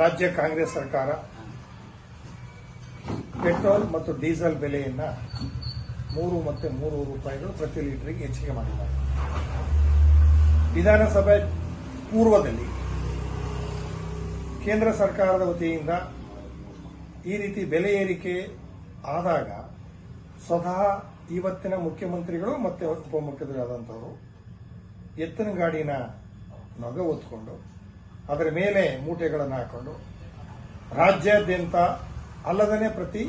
ರಾಜ್ಯ ಕಾಂಗ್ರೆಸ್ ಸರ್ಕಾರ ಪೆಟ್ರೋಲ್ ಮತ್ತು ಡೀಸೆಲ್ ಬೆಲೆಯನ್ನ ಮೂರು ಮತ್ತೆ ಮೂರು ರೂಪಾಯಿಗಳು ಪ್ರತಿ ಲೀಟರ್ಗೆ ಹೆಚ್ಚಿಗೆ ಮಾಡಿದ್ದಾರೆ. ವಿಧಾನಸಭೆ ಪೂರ್ವದಲ್ಲಿ ಕೇಂದ್ರ ಸರ್ಕಾರದ ವತಿಯಿಂದ ಈ ರೀತಿ ಬೆಲೆ ಏರಿಕೆ ಆದಾಗ ಸ್ವತಃ ಇವತ್ತಿನ ಮುಖ್ಯಮಂತ್ರಿಗಳು ಮತ್ತೆ ಉಪಮುಖ್ಯಮಂತ್ರಿಗಳಾದಂಥವರು ಎತ್ತಿನ ಗಾಡಿನ ನಗ ಹೊತ್ಕೊಂಡು ಅದರ ಮೇಲೆ ಮೂಟೆಗಳನ್ನು ಹಾಕೊಂಡು ರಾಜ್ಯಾದ್ಯಂತ ಅಲ್ಲದನೇ ಪ್ರತಿ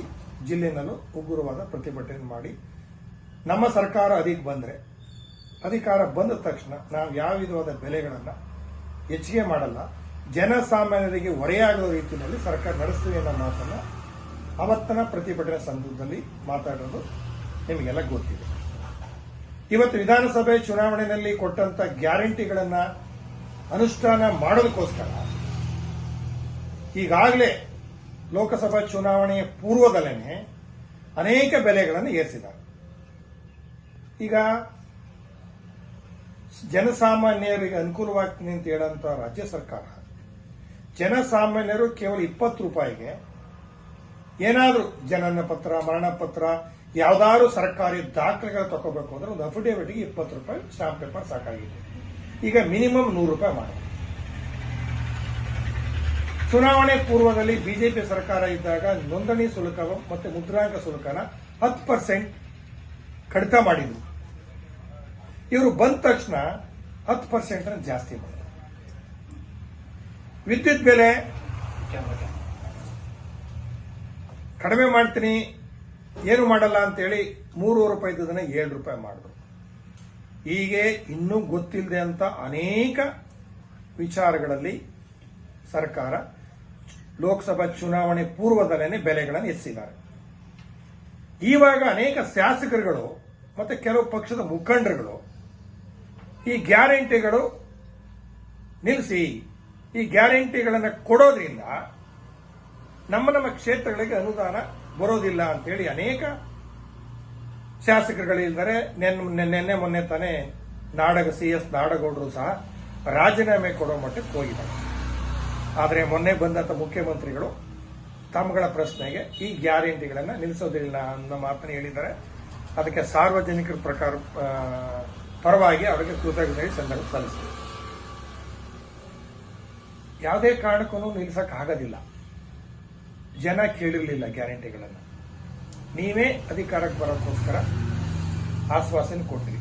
ಜಿಲ್ಲೆನಲ್ಲೂ ಉಗ್ರವಾದ ಪ್ರತಿಭಟನೆ ಮಾಡಿ ನಮ್ಮ ಸರ್ಕಾರ ಅದಕ್ಕೆ ಬಂದರೆ ಅಧಿಕಾರ ಬಂದ ತಕ್ಷಣ ನಾವು ಯಾವ ವಿಧವಾದ ಬೆಲೆಗಳನ್ನು ಹೆಚ್ಚಿಗೆ ಮಾಡಲ್ಲ, ಜನಸಾಮಾನ್ಯರಿಗೆ ಹೊರೆಯಾಗದ ರೀತಿಯಲ್ಲಿ ಸರ್ಕಾರ ನಡೆಸ್ತೀವಿ ಅನ್ನೋ ಮಾತನ್ನು ಅವತ್ತನ ಪ್ರತಿಭಟನೆ ಸಂದರ್ಭದಲ್ಲಿ ಮಾತಾಡೋದು ನಿಮಗೆಲ್ಲ ಗೊತ್ತಿದೆ. ಇವತ್ತು ವಿಧಾನಸಭೆ ಚುನಾವಣೆಯಲ್ಲಿ ಕೊಟ್ಟಂತ ಗ್ಯಾರಂಟಿಗಳನ್ನ ಅನುಷ್ಠಾನ ಮಾಡೋದಕ್ಕೋಸ್ಕರ. ಈಗಾಗಲೇ ಲೋಕಸಭಾ ಚುನಾವಣೆಯ ಪೂರ್ವದಲ್ಲೇನೆ ಅನೇಕ ಬೆಲೆಗಳನ್ನು ಏರಿಸಿದ್ದಾರೆ. ಈಗ ಜನಸಾಮಾನ್ಯರಿಗೆ ಅನುಕೂಲವಾಗ್ತೀನಿ ಅಂತ ಹೇಳಂತ ರಾಜ್ಯ ಸರ್ಕಾರ, ಜನಸಾಮಾನ್ಯರು ಕೇವಲ ಇಪ್ಪತ್ತು ರೂಪಾಯಿಗೆ ಏನಾದರೂ ಜನನ ಪತ್ರ, ಮರಣ ಪತ್ರ, ಯಾವ್ದಾದ್ರು ಸರ್ಕಾರಿ ದಾಖಲೆಗಳು ತಗೋಬೇಕು ಅಂದ್ರೆ ಒಂದು ಅಫಿಡೇವಿಟ್ಗೆ ಇಪ್ಪತ್ತು ರೂಪಾಯಿ ಸ್ಟಾಂಪ್ ಪೇಪರ್ ಸಾಕಾಗಿದೆ. ಈಗ ಮಿನಿಮಮ್ ನೂರು ರೂಪಾಯಿ ಮಾಡಿ. ಚುನಾವಣೆ ಪೂರ್ವದಲ್ಲಿ ಬಿಜೆಪಿ ಸರ್ಕಾರ ಇದ್ದಾಗ ನೋಂದಣಿ ಶುಲ್ಕ ಮತ್ತೆ ಮುದ್ರಾಂಕ ಶುಲ್ಕನ ಹತ್ತು ಪರ್ಸೆಂಟ್ ಕಡಿತ ಮಾಡಿದ್ರು. ಇವರು ಬಂದ ತಕ್ಷಣ ಹತ್ತು ಪರ್ಸೆಂಟ್ ಜಾಸ್ತಿ ಮಾಡಿದ್ರು. ವಿದ್ಯುತ್ ಬೆಲೆ ಕಡಿಮೆ ಮಾಡ್ತೀನಿ, ಏನು ಮಾಡಲ್ಲ ಅಂತೇಳಿ ಮೂರು ರೂಪಾಯಿ ಇದ್ದದನ್ನ ಏಳು ರೂಪಾಯಿ ಮಾಡಿದ್ರು. ಹೀಗೆ ಇನ್ನೂ ಗೊತ್ತಿಲ್ಲದೆ ಅಂತ ಅನೇಕ ವಿಚಾರಗಳಲ್ಲಿ ಸರ್ಕಾರ ಲೋಕಸಭಾ ಚುನಾವಣೆ ಪೂರ್ವದಲ್ಲೇನೆ ಬೆಲೆಗಳನ್ನು ಎತ್ತಿದ್ದಾರೆ. ಈವಾಗ ಅನೇಕ ಶಾಸಕರುಗಳು ಮತ್ತೆ ಕೆಲವು ಪಕ್ಷದ ಮುಖಂಡರುಗಳು ಈ ಗ್ಯಾರಂಟಿಗಳು ನಿಲ್ಲಿಸಿ ಈ ಗ್ಯಾರಂಟಿಗಳನ್ನು ಕೊಡೋದ್ರಿಂದ ನಮ್ಮ ನಮ್ಮ ಕ್ಷೇತ್ರಗಳಿಗೆ ಅನುದಾನ ಬರೋದಿಲ್ಲ ಅಂತೇಳಿ ಅನೇಕ ಶಾಸಕರುಗಳಿದ್ದಾರೆ ನೆನ್ನೆ ನಿನ್ನೆ ಮೊನ್ನೆ ತಾನೇ ನಾಡಗ ಸಿ ಎಸ್ ನಾಡಗೌಡರು ಸಹ ರಾಜೀನಾಮೆ ಕೊಡೋ ಮಟ್ಟಕ್ಕೆ ಹೋಗಿದ್ದಾರೆ. ಆದರೆ ಮೊನ್ನೆ ಬಂದಂತ ಮುಖ್ಯಮಂತ್ರಿಗಳು ತಮ್ಮಗಳ ಪ್ರಶ್ನೆಗೆ ಈ ಗ್ಯಾರಂಟಿಗಳನ್ನು ನಿಲ್ಲಿಸೋದಿಲ್ಲ ಅನ್ನೋ ಮಾತನ್ನು ಹೇಳಿದ್ದಾರೆ. ಅದಕ್ಕೆ ಸಾರ್ವಜನಿಕರ ಪ್ರಕಾರ ಪರವಾಗಿ ಅವರಿಗೆ ಕೃತಜ್ಞತೆ ಸಂದರ್ಭ ಸಲ್ಲಿಸಿದೆ ಯಾವುದೇ ಕಾರಣಕ್ಕೂ ನಿಲ್ಲಿಸೋಕ್ಕಾಗೋದಿಲ್ಲ ಜನ ಕೇಳಿರಲಿಲ್ಲ ಗ್ಯಾರಂಟಿಗಳನ್ನು. ನೀವೇ ಅಧಿಕಾರಕ್ಕೆ ಬರೋಕ್ಕೋಸ್ಕರ ಆಶ್ವಾಸನೆ ಕೊಟ್ಟಿರಿ.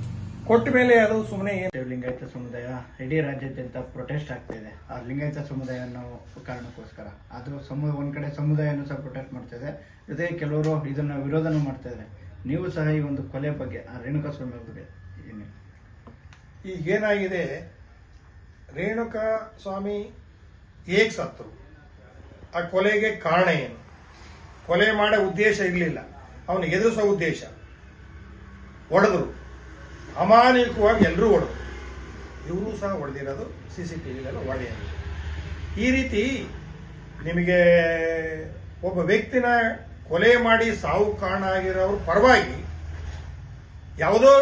ಕೊಟ್ಟ ಮೇಲೆ ಅದು ಸುಮ್ಮನೆ ಏನು ಲಿಂಗಾಯತ ಸಮುದಾಯ ಇಡೀ ರಾಜ್ಯಾದ್ಯಂತ ಪ್ರೊಟೆಸ್ಟ್ ಆಗ್ತಾ ಇದೆ. ಆ ಲಿಂಗಾಯತ ಸಮುದಾಯ ಅನ್ನೋ ಕಾರಣಕ್ಕೋಸ್ಕರ. ಅದು ಸಮು ಒಂದ್ ಕಡೆ ಸಮುದಾಯನೂ ಸಹ ಪ್ರೊಟೆಸ್ಟ್ ಮಾಡ್ತಾ ಇದೆ. ಜೊತೆಗೆ ಕೆಲವರು ಇದನ್ನ ವಿರೋಧನೂ ಮಾಡ್ತಾ ಇದ್ದಾರೆ. ನೀವು ಸಹ ಈ ಒಂದು ಕೊಲೆ ಬಗ್ಗೆ ಆ ರೇಣುಕಾ ಸ್ವಾಮಿ ಬಗ್ಗೆ ಏನು ಈಗೇನಾಗಿದೆ ರೇಣುಕಾ ಸ್ವಾಮಿ ಹೇಗೆ ಸತ್ರು ಆ ಕೊಲೆಗೆ ಕಾರಣ ಏನು? ಕೊಲೆ ಮಾಡೋ ಉದ್ದೇಶ ಇರಲಿಲ್ಲ. ಅವನು ಎದುರಿಸೋ ಉದ್ದೇಶ. ಒಡೆದ್ರು. ಅಮಾನಿಕವಾಗಿ ಎಲ್ಲರೂ ಒಡೆದರು. ಇವರು ಸಹ ಹೊಡೆದಿರೋದು ಸಿ ಸಿ ಟಿ ವಿಲೆಲ್ಲ ಹೊಡೆಯೋದು ಈ ರೀತಿ ನಿಮಗೆ ಒಬ್ಬ ವ್ಯಕ್ತಿನ ಕೊಲೆ ಮಾಡಿ ಸಾವು ಕಾರಣ ಆಗಿರೋರು ಪರವಾಗಿ ಯಾವುದೋ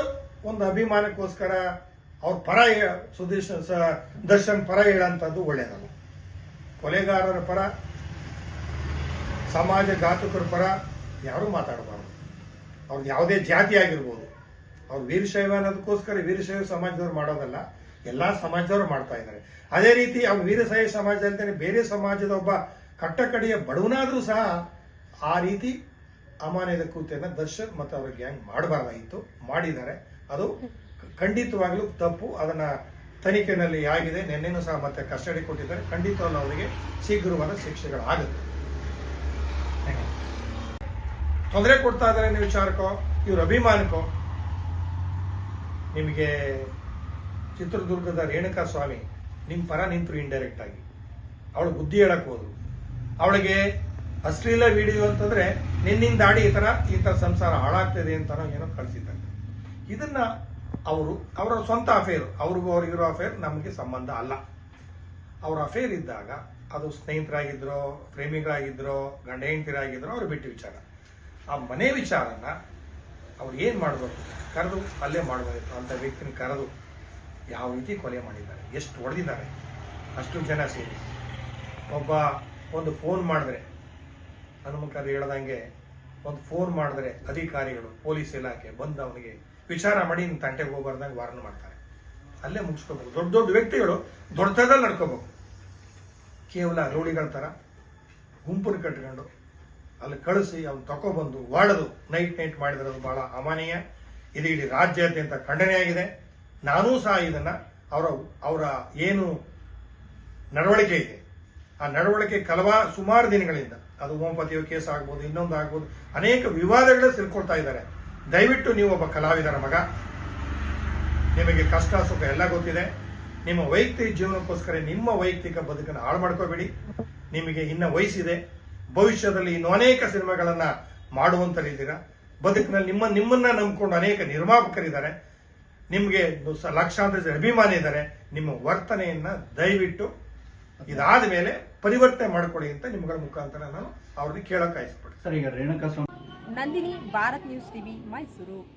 ಒಂದು ಅಭಿಮಾನಕ್ಕೋಸ್ಕರ ಅವ್ರ ಪರ ಸುದೀಶ್ ದರ್ಶನ್ ಪರ ಹೇಳಂತದ್ದು ಒಳ್ಳೆಯದಲ್ಲ. ಕೊಲೆಗಾರರ ಪರ, ಸಮಾಜ ಘಾತಕರ ಪರ ಯಾರೂ ಮಾತಾಡಬಾರ್ದು. ಅವ್ರದ್ದು ಯಾವುದೇ ಜಾತಿ ಆಗಿರ್ಬೋದು ಅವ್ರು ವೀರಶೈವ ಅನ್ನೋದಕ್ಕೋಸ್ಕರ ವೀರಶೈವ ಸಮಾಜದವ್ರು ಮಾಡೋದಲ್ಲ, ಎಲ್ಲಾ ಸಮಾಜದವ್ರು ಮಾಡ್ತಾ ಇದ್ದಾರೆ. ಅದೇ ರೀತಿ ಅವ್ರು ವೀರಶೈವ ಸಮಾಜ ಅಂತಾನೆ ಬೇರೆ ಸಮಾಜದ ಒಬ್ಬ ಕಟ್ಟಕಡೆಯ ಬಡವನಾದರೂ ಸಹ ಆ ರೀತಿ ಅಮಾನ್ಯದ ಕೃತ್ಯನ ದರ್ಶನ್ ಮತ್ತು ಅವರ ಗ್ಯಾಂಗ್ ಮಾಡಬಾರ್ದಾಗಿತ್ತು, ಮಾಡಿದ್ದಾರೆ. ಅದು ಖಂಡಿತವಾಗಲೂ ತಪ್ಪು, ಅದನ್ನ ತನಿಖೆನಲ್ಲಿ ಆಗಿದೆ. ನಿನ್ನೆನೂ ಸಹ ಮತ್ತೆ ಕಸ್ಟಡಿ ಕೊಟ್ಟಿದ್ದಾರೆ. ಖಂಡಿತವಾಗ್ಲೂ ಅವರಿಗೆ ಶೀಘ್ರವಾದ ಶಿಕ್ಷೆಗಳಾಗುತ್ತೆ. ತೊಂದರೆ ಕೊಡ್ತಾ ಇದ್ದಾರೆ ನೀವು ವಿಚಾರಕ್ಕೋ, ಇವ್ರ ಅಭಿಮಾನಕ್ಕೋ, ನಿಮಗೆ ಚಿತ್ರದುರ್ಗದ ರೇಣುಕಾ ಸ್ವಾಮಿ ನಿಮ್ಮ ಪರ ನಿಂತರು ಇಂಡೈರೆಕ್ಟ್ ಆಗಿ. ಅವಳು ಬುದ್ಧಿ ಹೇಳಕ್ಕೆ ಹೋದ್ರು. ಅವಳಿಗೆ ಅಶ್ಲೀಲ ವಿಡಿಯೋ ಅಂತಂದ್ರೆ ನಿನ್ನಿಂದ ದಾಡಿ ಈ ಥರ ಈ ತರ ಸಂಸಾರ ಹಾಳಾಗ್ತದೆ ಅಂತ ಏನೋ ಕಳಿಸಿದ್ದಾರೆ. ಇದನ್ನ ಅವರು, ಅವರ ಸ್ವಂತ ಅಫೇರ್ ಅವ್ರಿಗೂ ಅವ್ರಿಗಿರೋ ಅಫೇರ್ ನಮಗೆ ಸಂಬಂಧ ಅಲ್ಲ. ಅವ್ರ ಅಫೇರ್ ಇದ್ದಾಗ ಅದು ಸ್ನೇಹಿತರಾಗಿದ್ರೋ, ಪ್ರೇಮಿಗಳಾಗಿದ್ರೋ, ಗಂಡ ಹೆಂಡತಿರಾಗಿದ್ರೋ ಅವ್ರು ಬಿಟ್ಟು ವಿಚಾರ. ಆ ಮನೆ ವಿಚಾರನ ಅವ್ರು ಏನು ಮಾಡಬೇಕು? ಕರೆದು ಅಲ್ಲೇ ಮಾಡಬೇಕು ಅಂತ ವ್ಯಕ್ತಿನ ಕರೆದು ಯಾವ ರೀತಿ ಕೊಲೆ ಮಾಡಿದ್ದಾರೆ? ಎಷ್ಟು ಹೊಡೆದಿದ್ದಾರೆ? ಅಷ್ಟು ಜನ ಸೇರಿ. ಒಬ್ಬ ಒಂದು ಫೋನ್ ಮಾಡಿದ್ರೆ ಹನುಮಕರು ಹೇಳ್ದಂಗೆ ಒಂದು ಫೋನ್ ಮಾಡಿದ್ರೆ ಅಧಿಕಾರಿಗಳು, ಪೊಲೀಸ್ ಇಲಾಖೆ ಬಂದು ಅವನಿಗೆ ವಿಚಾರ ಮಾಡಿ ನಿನ್ನ ತಂಟೆಗೆ ಹೋಗ್ಬಾರ್ದಂಗೆ ವಾರ್ನ್ ಮಾಡ್ತಾರೆ. ಅಲ್ಲೇ ಮುಗಿಸ್ಕೋಬೇಕು. ದೊಡ್ಡ ದೊಡ್ಡ ವ್ಯಕ್ತಿಗಳು ದೊಡ್ಡದಲ್ಲಿ ನಡ್ಕೋಬೇಕು. ಕೇವಲ ರೂಢಿಗಳ ಥರ, ಗುಂಪನ್ನು ಕಟ್ಕೊಂಡು ಅಲ್ಲಿ ಕಳಿಸಿ, ಅವ್ನು ತಗೊಬಂದು ಒಡೆದು ನೈಟ್ ನೈಟ್ ಮಾಡಿದ್ರೆ ಬಹಳ ಅಮಾನೀಯ. ಇದು ಇಡೀ ರಾಜ್ಯಾದ್ಯಂತ ಖಂಡನೆಯಾಗಿದೆ ನಾನೂ ಸಹ ಇದನ್ನ ಅವರ ಅವರ ಏನು ನಡವಳಿಕೆ ಇದೆ. ಆ ನಡವಳಿಕೆ ಕಲವಾ ಸುಮಾರು ದಿನಗಳಿಂದ. ಅದು ಓಂಪತಿಯೋ ಕೇಸ್ ಆಗ್ಬೋದು, ಇನ್ನೊಂದು ಆಗ್ಬೋದು, ಅನೇಕ ವಿವಾದಗಳೇ ಸಿಲ್ಕೊಳ್ತಾ ಇದ್ದಾರೆ. ದಯವಿಟ್ಟು ನೀವು ಒಬ್ಬ ಕಲಾವಿದರ ಮಗ. ನಿಮಗೆ ಕಷ್ಟ, ಸುಖ ಎಲ್ಲ ಗೊತ್ತಿದೆ. ನಿಮ್ಮ ವೈಯಕ್ತಿಕ ಜೀವನಕ್ಕೋಸ್ಕರ ನಿಮ್ಮ ವೈಯಕ್ತಿಕ ಬದುಕನ್ನು ಹಾಳು ಮಾಡ್ಕೋಬೇಡಿ. ನಿಮಗೆ ಇನ್ನ ವಯಸ್ಸಿದೆ. ಭವಿಷ್ಯದಲ್ಲಿ ಇನ್ನು ಅನೇಕ ಸಿನಿಮಾಗಳನ್ನ ಮಾಡುವಂತರಿದ್ದೀರಾ ಬದುಕಿನಲ್ಲಿ ನಿಮ್ಮ ನಿಮ್ಮನ್ನ ನಂಬಿಕೊಂಡು ಅನೇಕ ನಿರ್ಮಾಪಕರಿದ್ದಾರೆ. ನಿಮಗೆ ಸ- ಲಕ್ಷಾಂತರ ಜನ ಅಭಿಮಾನಿ ಇದ್ದಾರೆ. ನಿಮ್ಮ ವರ್ತನೆಯನ್ನ ದಯವಿಟ್ಟು ಇದಾದ ಮೇಲೆ ಪರಿವರ್ತನೆ ಮಾಡಿಕೊಡಿ ಅಂತ ನಿಮ್ಗಳ ಮುಖಾಂತರ ನಾನು ಅವ್ರಿಗೆ ಕೇಳಕ್ಕೆ ಆಯ್ಸ್ಪಡ್ತೀನಿ ಸರ್ ಈಗ ರೇಣುಕಾ ಸ್ವಾಮಿ ನಂದಿನಿ ಭಾರತ್ ನ್ಯೂಸ್ ಟಿವಿ ಮೈಸೂರು.